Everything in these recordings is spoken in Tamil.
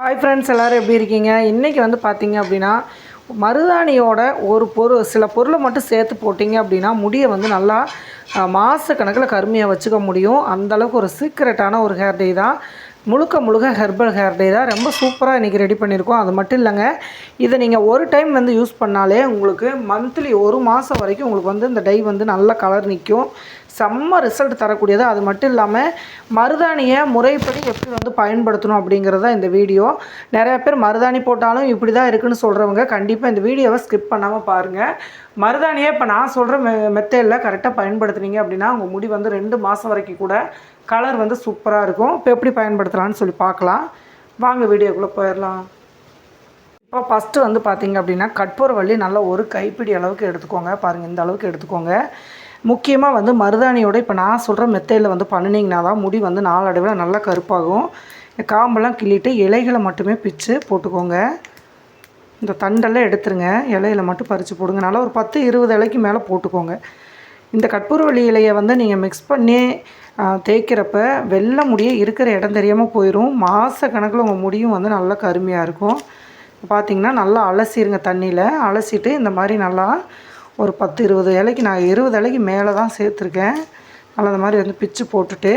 ஹாய் ஃப்ரெண்ட்ஸ் எல்லோரும் எப்படி இருக்கீங்க? இன்றைக்கி வந்து பார்த்தீங்க அப்படின்னா மருதாணியோட ஒரு பொருள் சில பொருளை மட்டும் சேர்த்து போட்டிங்க அப்படின்னா முடியை வந்து நல்லா மாத கணக்கில் கருமையாக வச்சுக்க முடியும். அந்தளவுக்கு ஒரு சீக்ரெட்டான ஒரு ஹேர் டே தான். முழுக்க முழுக்க ஹெர்பல் ஹேர் டே தான். ரொம்ப சூப்பராக இன்றைக்கி ரெடி பண்ணியிருக்கோம். அது மட்டும் இல்லைங்க. இதை நீங்கள் ஒரு டைம் வந்து யூஸ் பண்ணாலே உங்களுக்கு மந்த்லி ஒரு மாதம் வரைக்கும் உங்களுக்கு வந்து இந்த டை வந்து நல்ல கலர் நிற்கும். செம்ம ரிசல்ட் தரக்கூடியது. அது மட்டும் இல்லாமல் மருதாணியை முறைப்படி எப்படி வந்து பயன்படுத்தணும் அப்படிங்கிறது தான் இந்த வீடியோ நிறைய பேர் மருதாணி போட்டாலும் இப்படி தான் இருக்குன்னு சொல்கிறவங்க கண்டிப்பாக இந்த வீடியோவை ஸ்கிப் பண்ணாமல் பாருங்கள் மருதாணியை இப்போ நான் சொல்கிற மெ மெத்தேடில் கரெக்டாக பயன்படுத்துனீங்க அப்படின்னா உங்கள் முடி வந்து ரெண்டு மாதம் வரைக்கும் கூட கலர் வந்து சூப்பராக இருக்கும். இப்போ எப்படி பயன்படுத்தலாம்னு சொல்லி பார்க்கலாம் வாங்க வீடியோக்குள்ளே போயிடலாம் இப்போ ஃபஸ்ட்டு வந்து பார்த்திங்க அப்படின்னா கற்பூரவள்ளி நல்லா ஒரு கைப்பிடி அளவுக்கு எடுத்துக்கோங்க. பாருங்கள் இந்த அளவுக்கு எடுத்துக்கோங்க. முக்கியமாக வந்து மருதாணியோட இப்போ நான் சொல்கிற மெத்தையில் வந்து பண்ணினீங்கன்னா தான் முடி வந்து நாளடைவில் நல்லா கருப்பாகும். காம்பெல்லாம் கிள்ளிட்டு இலைகளை மட்டுமே பிச்சு போட்டுக்கோங்க. இந்த தண்டெல்லாம் எடுத்துருங்க. இலையில மட்டும் பறித்து போடுங்க. நல்லா ஒரு பத்து இருபது இலைக்கு மேலே போட்டுக்கோங்க. இந்த கற்பூரவள்ளி இலையை வந்து நீங்கள் மிக்ஸ் பண்ணி தேய்க்கிறப்ப வெள்ளை முடியே இருக்கிற இடம் தெரியாமல் போயிடும் மாத கணக்கில் உங்கள் முடியும் வந்து நல்லா கருமையாக இருக்கும். பார்த்தீங்கன்னா நல்லா அலசிடுங்க தண்ணியில். அலசிட்டு இந்த மாதிரி நல்லா ஒரு பத்து இருபது இலைக்கு நான் இருபது இலைக்கு மேலே தான் சேர்த்துருக்கேன். நல்லா அந்த மாதிரி வந்து பிச்சு போட்டுட்டு.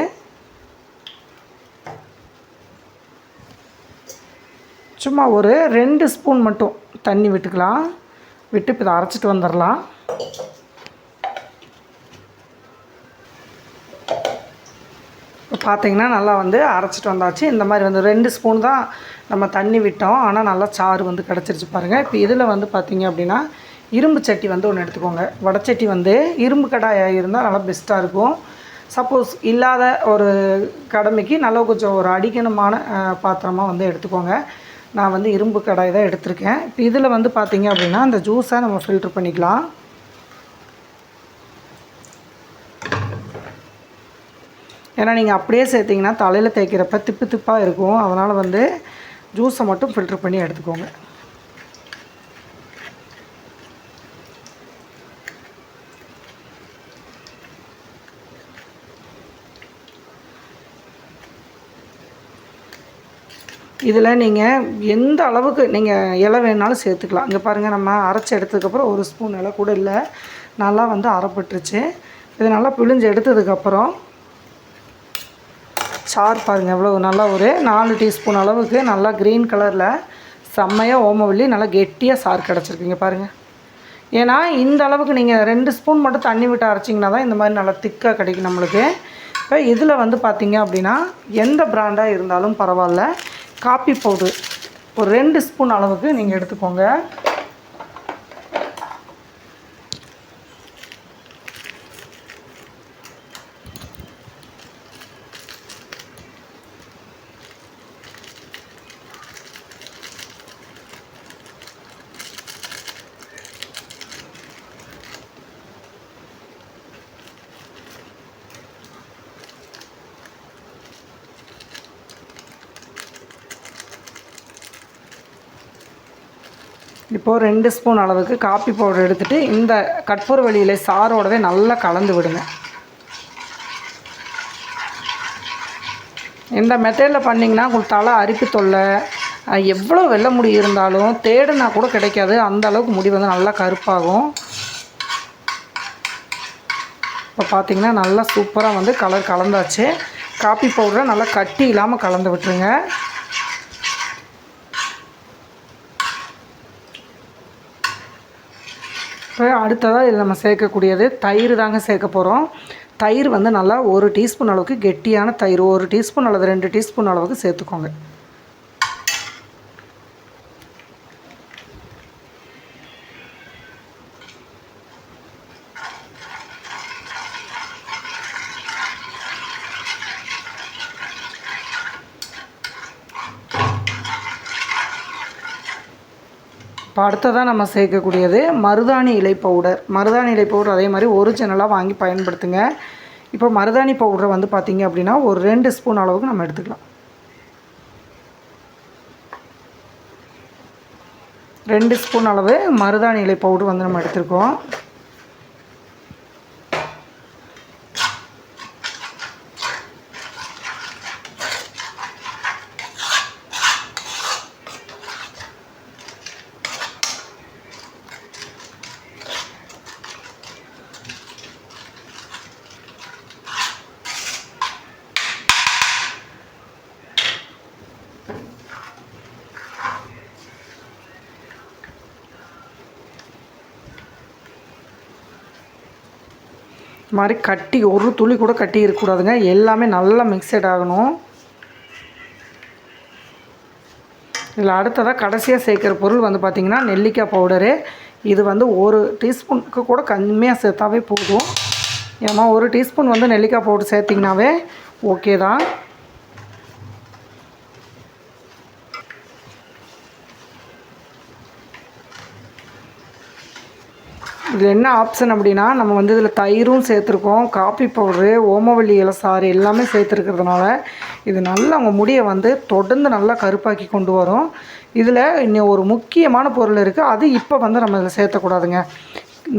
சும்மா ஒரு ரெண்டு ஸ்பூன் மட்டும் தண்ணி விட்டுக்கலாம். விட்டு இப்போ இதை அரைச்சிட்டு வந்துடலாம். இப்போ பார்த்தீங்கன்னா நல்லா வந்து அரைச்சிட்டு வந்தாச்சு. இந்த மாதிரி வந்து ரெண்டு ஸ்பூன் தான் நம்ம தண்ணி விட்டோம். ஆனால் நல்லா சாறு வந்து கிடச்சிருச்சு பாருங்கள் இப்போ இதில் வந்து பார்த்தீங்க அப்படின்னா இரும்பு சட்டி வந்து ஒன்று எடுத்துக்கோங்க. வடச்சட்டி வந்து இரும்பு கடாயாக இருந்தால் நல்லா பெஸ்ட்டாக இருக்கும். சப்போஸ் இல்லாத ஒரு கடமைக்கு நல்லா கொஞ்சம் ஒரு அடிக்கணுமான பாத்திரமாக வந்து எடுத்துக்கோங்க. நான் வந்து இரும்பு கடாய் தான் எடுத்திருக்கேன். இப்போ இதில் வந்து பார்த்தீங்க அப்படின்னா அந்த ஜூஸை நம்ம ஃபில்ட்ரு பண்ணிக்கலாம். ஏன்னா நீங்கள் அப்படியே சேர்த்திங்கன்னா தலையில் தேய்க்கிறப்ப திப்பு திப்பாக இருக்கும். அதனால் வந்து ஜூஸை மட்டும் ஃபில்ட்ரு பண்ணி எடுத்துக்கோங்க. இதில் நீங்கள் எந்த அளவுக்கு நீங்கள் இலை வேணாலும் சேர்த்துக்கலாம். இங்கே பாருங்கள் நம்ம அரைச்சி எடுத்ததுக்கப்புறம் ஒரு ஸ்பூன் இலை கூட இல்லை. நல்லா வந்து அரைப்பட்டுருச்சு. இது நல்லா பிழிஞ்சு எடுத்ததுக்கப்புறம் சார் பாருங்கள் எவ்வளோ நல்லா ஒரு நாலு டீஸ்பூன் அளவுக்கு நல்லா க்ரீன் கலரில் செம்மையாக ஓமவல்லி நல்லா கெட்டியாக சார் கிடச்சிருக்குங்க பாருங்கள் ஏன்னா இந்த அளவுக்கு நீங்கள் ரெண்டு ஸ்பூன் மட்டும் தண்ணி விட்டு அரைச்சிங்கன்னா தான் இந்த மாதிரி நல்லா திக்காக கிடைக்கும் நம்மளுக்கு. இப்போ இதில் வந்து பார்த்தீங்க அப்படின்னா எந்த பிராண்டாக இருந்தாலும் பரவாயில்ல. காப்பி பவுடர் ஒரு ரெண்டு ஸ்பூன் அளவுக்கு நீங்கள் எடுத்துக்கோங்க. இப்போது ரெண்டு ஸ்பூன் அளவுக்கு காப்பி பவுடர் எடுத்துகிட்டு இந்த கற்பூரவள்ளியில சாரோடவே நல்லா கலந்து விடுங்க. இந்த மெத்தடில் பண்ணிங்கன்னா உங்களுக்கு தலை அரிப்பு தொல்லை. எவ்வளோ வெள்ளை முடி இருந்தாலும் தேடுனா கூட கிடைக்காது. அந்த அளவுக்கு முடி வந்து நல்லா கருப்பாகும். இப்போ பார்த்தீங்கன்னா நல்லா சூப்பராக வந்து கலர் கலந்தாச்சு. காப்பி பவுடரை நல்லா கட்டி இல்லாமல் கலந்து விட்டுருங்க. இப்போ அடுத்ததாக இதில் நம்ம சேர்க்கக்கூடியது தயிர் தாங்க சேர்க்க போகிறோம் தயிர் வந்து நல்லா ஒரு டீஸ்பூன் அளவுக்கு கெட்டியான தயிர். ஒரு டீஸ்பூன் அல்லது ரெண்டு டீஸ்பூன் அளவுக்கு சேர்த்துக்கோங்க. இப்போ அடுத்ததாக நம்ம சேர்க்கக்கூடியது மருதாணி இலை பவுடர் மருதாணி இலை பவுடர் அதே மாதிரி ஒரிஜினலாக வாங்கி பயன்படுத்துங்க. இப்போ மருதாணி பவுடரை வந்து பார்த்திங்க அப்படின்னா ஒரு ரெண்டு ஸ்பூன் அளவுக்கு நம்ம எடுத்துக்கலாம். ரெண்டு ஸ்பூன் அளவு மருதாணி இலை பவுடர் வந்து நம்ம எடுத்துருக்கோம். இது மாதிரி கட்டி ஒரு துளி கூட கட்டி இருக்கக்கூடாதுங்க. எல்லாமே நல்லா மிக்சட் ஆகணும். இதில் அடுத்ததாக கடைசியாக சேர்க்குற பொருள் வந்து பார்த்திங்கன்னா நெல்லிக்காய் பவுடரு இது வந்து ஒரு டீஸ்பூனுக்கு கூட கம்மியாக சேர்த்தாவே போதும். ஏன்னா ஒரு டீஸ்பூன் வந்து நெல்லிக்காய் பவுடர் சேர்த்திங்கனாவே ஓகே தான். இதில் என்ன ஆப்ஷன் அப்படின்னா நம்ம வந்து இதில் தயிரும் சேர்த்துருக்கோம் காப்பி பவுடரு ஓமவல்லி இலை சாறு எல்லாமே சேர்த்துருக்கிறதுனால இது நல்லா அவங்க முடியை வந்து தொடர்ந்து நல்லா கருப்பாக்கி கொண்டு வரும். இதில் இன்னும் ஒரு முக்கியமான பொருள் இருக்குது அது இப்போ வந்து நம்ம இதில் சேர்த்தக்கூடாதுங்க.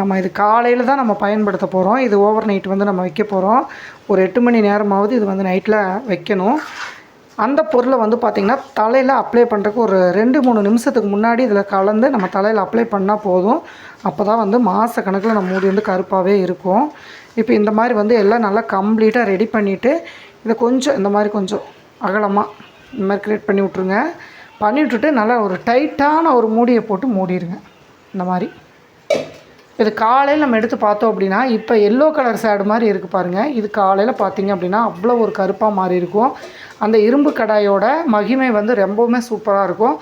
நம்ம இது காலையில் தான் நம்ம பயன்படுத்த போகிறோம் இது ஓவர் நைட் வந்து நம்ம வைக்க போகிறோம் ஒரு எட்டு மணி நேரமாவது இது வந்து நைட்டில் வைக்கணும். அந்த பொருளை வந்து பார்த்திங்கன்னா தலையில் அப்ளை பண்ணுறதுக்கு ஒரு ரெண்டு மூணு நிமிஷத்துக்கு முன்னாடி இதில் கலந்து நம்ம தலையில் அப்ளை பண்ணால் போதும். அப்போ தான் வந்து மாத கணக்கில் நம்ம மூடி வந்து கருப்பாகவே இருக்கும். இப்போ இந்த மாதிரி வந்து எல்லாம் நல்லா கம்ப்ளீட்டாக ரெடி பண்ணிவிட்டு இதை கொஞ்சம் இந்த மாதிரி கொஞ்சம் அகலமாக இந்த மாதிரி க்ரியேட் பண்ணி விட்ருங்க பண்ணி விட்டுட்டு நல்லா ஒரு டைட்டான ஒரு மூடியை போட்டு மூடிடுங்க இந்த மாதிரி. இது காலையில் நம்ம எடுத்து பார்த்தோம் அப்படின்னா இப்போ எல்லோ கலர் சேடு மாதிரி இருக்குது பாருங்கள் இது காலையில் பார்த்தீங்க அப்படின்னா அவ்வளோ ஒரு கருப்பாக மாறி இருக்கும். அந்த இரும்பு கடாயோட மகிமை வந்து ரொம்பவுமே சூப்பராக இருக்கும்.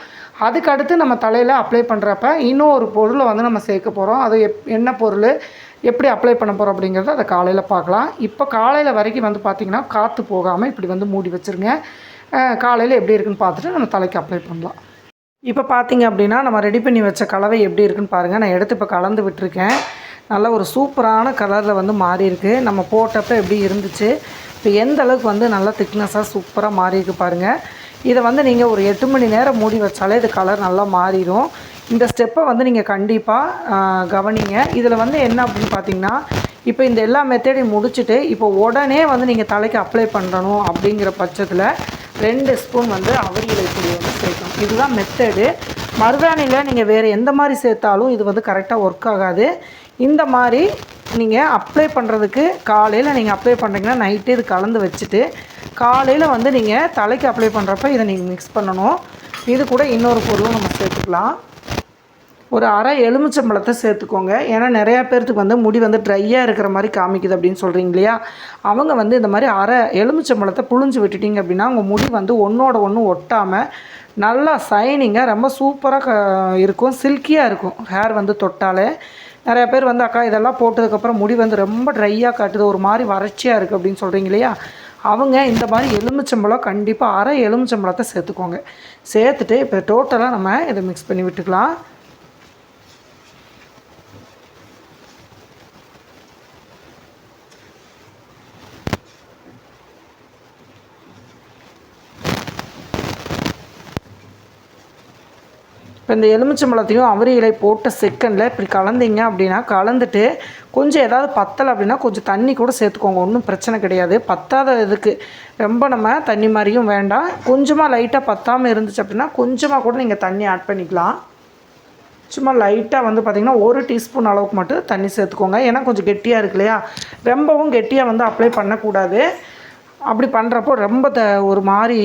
அதுக்கு அடுத்து நம்ம தலையில் அப்ளை பண்ணுறப்ப இன்னும் ஒரு பொருளை வந்து நம்ம சேர்க்க போகிறோம் அது எப் என்ன பொருள் எப்படி அப்ளை பண்ண போகிறோம் அப்படிங்கிறத அதை காலையில் பார்க்கலாம். இப்போ காலையில் வரைக்கும் வந்து பார்த்திங்கன்னா காற்று போகாமல் இப்படி வந்து மூடி வச்சுருங்க. காலையில் எப்படி இருக்குன்னு பார்த்துட்டு நம்ம தலைக்கு அப்ளை பண்ணலாம். இப்போ பார்த்தீங்க அப்படின்னா நம்ம ரெடி பண்ணி வச்ச கலவை எப்படி இருக்குன்னு பாருங்கள் நான் எடுத்து இப்போ கலந்து விட்டுருக்கேன். நல்ல ஒரு சூப்பரான கலரில் வந்து மாறியிருக்கு நம்ம போட்டப்போ எப்படி இருந்துச்சு இப்போ எந்த அளவுக்கு வந்து நல்லா திக்னஸாக சூப்பராக மாறியிருக்கு பாருங்கள் இதை வந்து நீங்கள் ஒரு எட்டு மணி நேரம் மூடி வச்சாலே இது கலர் நல்லா மாறிடும். இந்த ஸ்டெப்பை வந்து நீங்கள் கண்டிப்பாக கவனிங்க. இதில் வந்து என்ன அப்படின்னு பார்த்தீங்கன்னா இப்போ இந்த எல்லா மெத்தடையும் முடிச்சுட்டு இப்போ உடனே வந்து நீங்கள் தலைக்கு அப்ளை பண்ணணும் அப்படிங்கிற பட்சத்தில் ரெண்டு ஸ்பூன் வந்து அவரி பொடி வந்து சேர்க்கணும். இதுதான் மெத்தடு மருதாணியில் நீங்கள் வேறு எந்த மாதிரி சேர்த்தாலும் இது வந்து கரெக்டாக ஒர்க் ஆகாது. இந்த மாதிரி நீங்கள் அப்ளை பண்ணுறதுக்கு காலையில் நீங்கள் அப்ளை பண்ணுறீங்கன்னா நைட்டு இது கலந்து வச்சுட்டு காலையில் வந்து நீங்கள் தலைக்கு அப்ளை பண்ணுறப்ப இதை நீங்கள் மிக்ஸ் பண்ணணும். இது கூட இன்னொரு பொருளும் நம்ம சேர்த்துக்கலாம். ஒரு அரை எலுமிச்சம்பழத்தை சேர்த்துக்கோங்க. ஏன்னா நிறையா பேர்த்துக்கு வந்து முடி வந்து ட்ரையாக இருக்கிற மாதிரி காமிக்குது அப்படின்னு சொல்கிறீங்க இல்லையா? அவங்க வந்து இந்த மாதிரி அரை எலுமிச்சம்பழத்தை புழிஞ்சு விட்டுட்டிங்க அப்படின்னா உங்கள் முடி வந்து ஒன்றோட ஒன்று ஒட்டாமல் நல்லா சைனிங்காக ரொம்ப சூப்பராக க இருக்கும் சில்கியாக இருக்கும். ஹேர் வந்து தொட்டாலே. நிறையா பேர் வந்து அக்கா இதெல்லாம் போட்டதுக்கப்புறம் முடி வந்து ரொம்ப ட்ரையாக காட்டுது. ஒரு மாதிரி வறட்சியாக இருக்குது அப்படின்னு சொல்கிறீங்க இல்லையா? அவங்க இந்த மாதிரி எலுமிச்சம்பழம் கண்டிப்பாக அரை எலுமிச்சம்பழத்தை சேர்த்துக்கோங்க. சேர்த்துட்டு இப்போ டோட்டலாக நம்ம இதை மிக்ஸ் பண்ணி விட்டுக்கலாம். இப்போ இந்த எலுமிச்சம்பழத்தையும் அவரி இலை போட்ட செகண்டில் இப்படி கலந்தீங்க அப்படின்னா கலந்துட்டு கொஞ்சம் ஏதாவது பத்தலை அப்படின்னா கொஞ்சம் தண்ணி கூட சேர்த்துக்கோங்க. ஒன்றும் பிரச்சனை கிடையாது. பத்தாத இதுக்கு ரொம்ப நம்ம தண்ணி மாதிரியும் வேண்டாம். கொஞ்சமாக லைட்டாக பத்தாமல் இருந்துச்சு அப்படின்னா கொஞ்சமாக கூட நீங்கள் தண்ணி ஆட் பண்ணிக்கலாம். சும்மா லைட்டாக வந்து பார்த்திங்கன்னா ஒரு டீஸ்பூன் அளவுக்கு மட்டும் தண்ணி சேர்த்துக்கோங்க. ஏன்னா கொஞ்சம் கெட்டியாக இருக்கு இல்லையா? ரொம்பவும் கெட்டியாக வந்து அப்ளை பண்ணக்கூடாது. அப்படி பண்ணுறப்போ ரொம்ப த ஒரு மாதிரி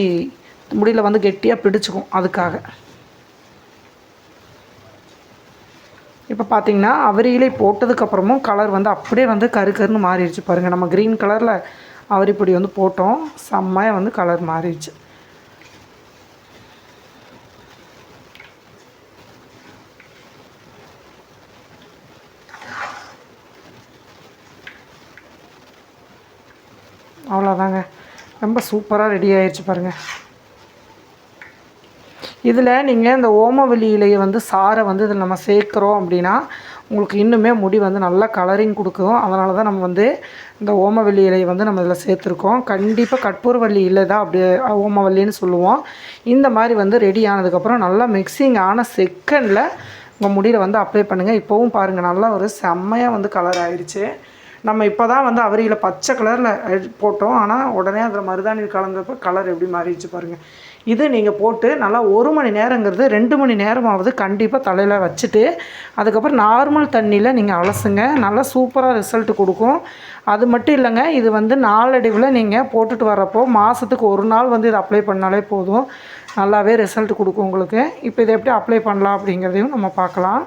முடியல வந்து கெட்டியாக பிடிச்சிக்கும் அதுக்காக. இப்போ பார்த்தீங்கன்னா அவரியிலே போட்டதுக்கப்புறமும் கலர் வந்து அப்படியே வந்து கரு கருன்னு மாறிடுச்சு. பாருங்கள் நம்ம க்ரீன் கலரில் அவரிப்பொடி வந்து போட்டோம். செம்மையாக வந்து கலர் மாறிடுச்சு. அவ்வளோதாங்க ரொம்ப சூப்பராக ரெடி ஆயிடுச்சு பாருங்கள் இதில் நீங்கள் இந்த ஓமவல்லி இலையை வந்து சாரை வந்து இதில் நம்ம சேர்க்குறோம் அப்படின்னா உங்களுக்கு இன்னுமே முடி வந்து நல்லா கலரிங் கொடுக்கும். அதனால தான் நம்ம வந்து இந்த ஓமவல்லி இலையை வந்து நம்ம இதில் சேர்த்துருக்கோம். கண்டிப்பாக கற்பூரவல்லி இல்லை தான் அப்படியே ஓமவல்லின்னு சொல்லுவோம். இந்த மாதிரி வந்து ரெடி ஆனதுக்கப்புறம் நல்லா மிக்சிங் ஆன செகண்டில் உங்கள் முடியில் வந்து அப்ளை பண்ணுங்கள் இப்போவும் பாருங்கள் நல்லா ஒரு செம்மையாக வந்து கலர் ஆயிடுச்சு நம்ம இப்போ தான் வந்து அவரியில் பச்சை கலரில் போட்டோம். ஆனால் உடனே அதில் மருதாணி கலந்தப்போ கலர் எப்படி மாறிடுச்சு பாருங்கள் இது நீங்கள் போட்டு நல்லா ஒரு மணி நேரங்கிறது ரெண்டு மணி நேரமாவது கண்டிப்பாக தலையில் வச்சுட்டு அதுக்கப்புறம் நார்மல் தண்ணியில் நீங்கள் அலசுங்க. நல்லா சூப்பராக ரிசல்ட் கொடுக்கும். அது மட்டும் இல்லைங்க இது வந்து நாளடைவில் நீங்கள் போட்டுட்டு வரப்போ மாதத்துக்கு ஒரு நாள் வந்து இதை அப்ளை பண்ணாலே போதும். நல்லாவே ரிசல்ட் கொடுக்கும் உங்களுக்கு. இப்போ இதை எப்படி அப்ளை பண்ணலாம் அப்படிங்கிறதையும் நம்ம பார்க்கலாம்.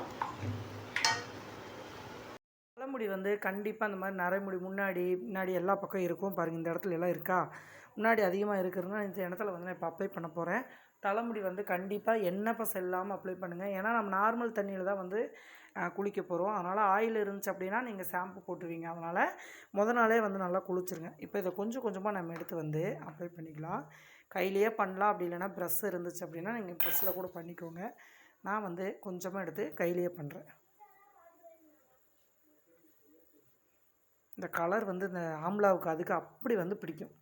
நரைமுடி வந்து கண்டிப்பாக அந்த மாதிரி நரைமுடி முன்னாடி பின்னாடி எல்லா பக்கம் இருக்கும். பாருங்கள் இந்த இடத்துல எல்லாம் இருக்கா? முன்னாடி அதிகமாக இருக்கிறதுனா இந்த இடத்துல வந்து நான் இப்போ அப்ளை பண்ண போகிறேன் தலைமுடி வந்து கண்டிப்பாக எண்ணெய் பசை இல்லாமல் அப்ளை பண்ணுங்கள் ஏன்னா நம்ம நார்மல் தண்ணியில் தான் வந்து குளிக்க போகிறோம் அதனால் ஆயில் இருந்துச்சு அப்படின்னா நீங்கள் ஷாம்பு போட்டுருவீங்க. அதனால் முத நாளே வந்து நல்லா குளிச்சிருங்க. இப்போ இதை கொஞ்சம் கொஞ்சமாக நம்ம எடுத்து வந்து அப்ளை பண்ணிக்கலாம். கையிலேயே பண்ணலாம். அப்படி இல்லைன்னா ப்ரெஷ் இருந்துச்சு அப்படின்னா நீங்கள் ப்ரெஷ்ஷில் கூட பண்ணிக்கோங்க. நான் வந்து கொஞ்சமாக எடுத்து கையிலேயே பண்ணுறேன் இந்த கலர் வந்து இந்த ஆம்லாவுக்கு அதுக்கு அப்படி வந்து பிடிக்கும்.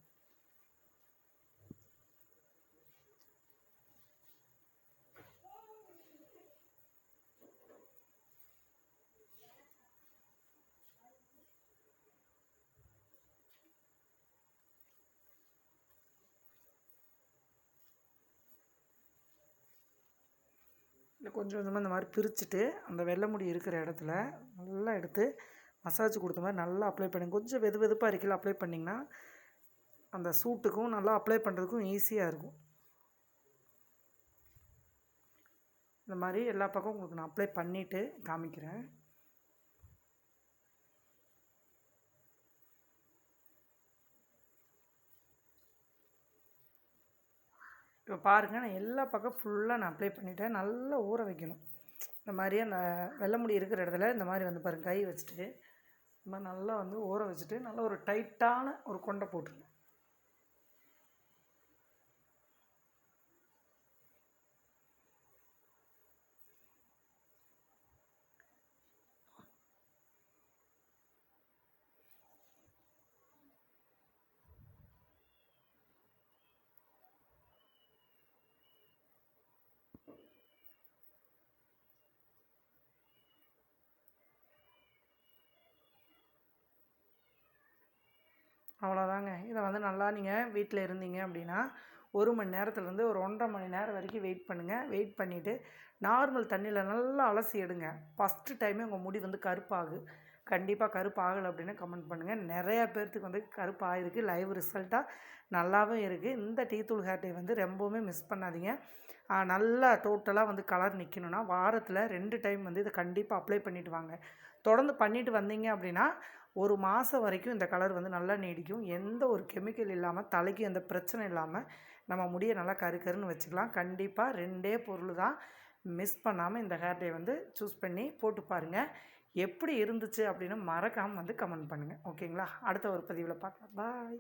இல்லை கொஞ்சம் கொஞ்சமாக இந்த மாதிரி பிரிச்சுட்டு அந்த வெள்ளை முடி இருக்கிற இடத்துல நல்லா எடுத்து மசாஜ் கொடுத்த மாதிரி நல்லா அப்ளை பண்ணுங்க கொஞ்சம் வெது வெதுப்பாக இருக்கையில் அப்ளை பண்ணிங்கன்னா அந்த சூட்டுக்கும் நல்லா அப்ளை பண்ணுறதுக்கும் ஈஸியாக இருக்கும். இந்த மாதிரி எல்லா பக்கம் உங்களுக்கு நான் அப்ளை பண்ணிவிட்டு காமிக்கிறேன். இப்போ பாருங்கள் நான் எல்லா பக்கம் ஃபுல்லாக நான் அப்ளை பண்ணிவிட்டேன் நல்லா ஊற வைக்கணும். இந்த மாதிரி அந்த வெள்ளை முடி இருக்கிற இடத்துல இந்த மாதிரி வந்து பாருங்கள் கை வச்சுட்டு இந்த மாதிரி நல்லா வந்து ஊற வச்சுட்டு நல்லா ஒரு டைட்டான ஒரு கொண்டை போட்டுருங்க. அவ்வளோதாங்க. இதை வந்து நல்லா நீங்கள் வீட்டில் இருந்தீங்க அப்படின்னா ஒரு மணி நேரத்துலேருந்து ஒரு ஒன்றரை மணி நேரம் வரைக்கும் வெயிட் பண்ணுங்கள் வெயிட் பண்ணிவிட்டு நார்மல் தண்ணியில் நல்லா அலசி எடுங்க. ஃபஸ்ட்டு டைமே உங்கள் முடி வந்து கருப்பாகு. கண்டிப்பாக கருப்பு ஆகலை அப்படின்னு கமெண்ட் பண்ணுங்கள் நிறையா பேர்த்துக்கு வந்து கருப்பு ஆகிருக்கு லைவ் ரிசல்ட்டாக நல்லாவும் இருக்குது இந்த டீ தூள் ஹேர் வந்து ரொம்பவுமே மிஸ் பண்ணாதீங்க. நல்லா டோட்டலாக வந்து கலர் நிற்கணும்னா வாரத்தில் ரெண்டு டைம் வந்து இதை கண்டிப்பாக அப்ளை பண்ணிவிட்டு வாங்க. தொடர்ந்து பண்ணிட்டு வந்தீங்க அப்படின்னா ஒரு மாதம் வரைக்கும் இந்த கலர் வந்து நல்லா நீடிக்கும். எந்த ஒரு கெமிக்கல் இல்லாமல் தலைக்கு எந்த பிரச்சனை இல்லாமல் நம்ம முடியை நல்லா கரு கருன்னு வச்சுக்கலாம். கண்டிப்பாக ரெண்டே பொருள் தான் மிஸ் பண்ணாமல் இந்த ஹேர் டே வந்து சூஸ் பண்ணி போட்டு பாருங்கள் எப்படி இருந்துச்சு அப்படின்னு மறக்காமல் வந்து கமெண்ட் பண்ணுங்கள் ஓகேங்களா அடுத்த ஒரு பதிவில் பார்க்கலாம். பாய்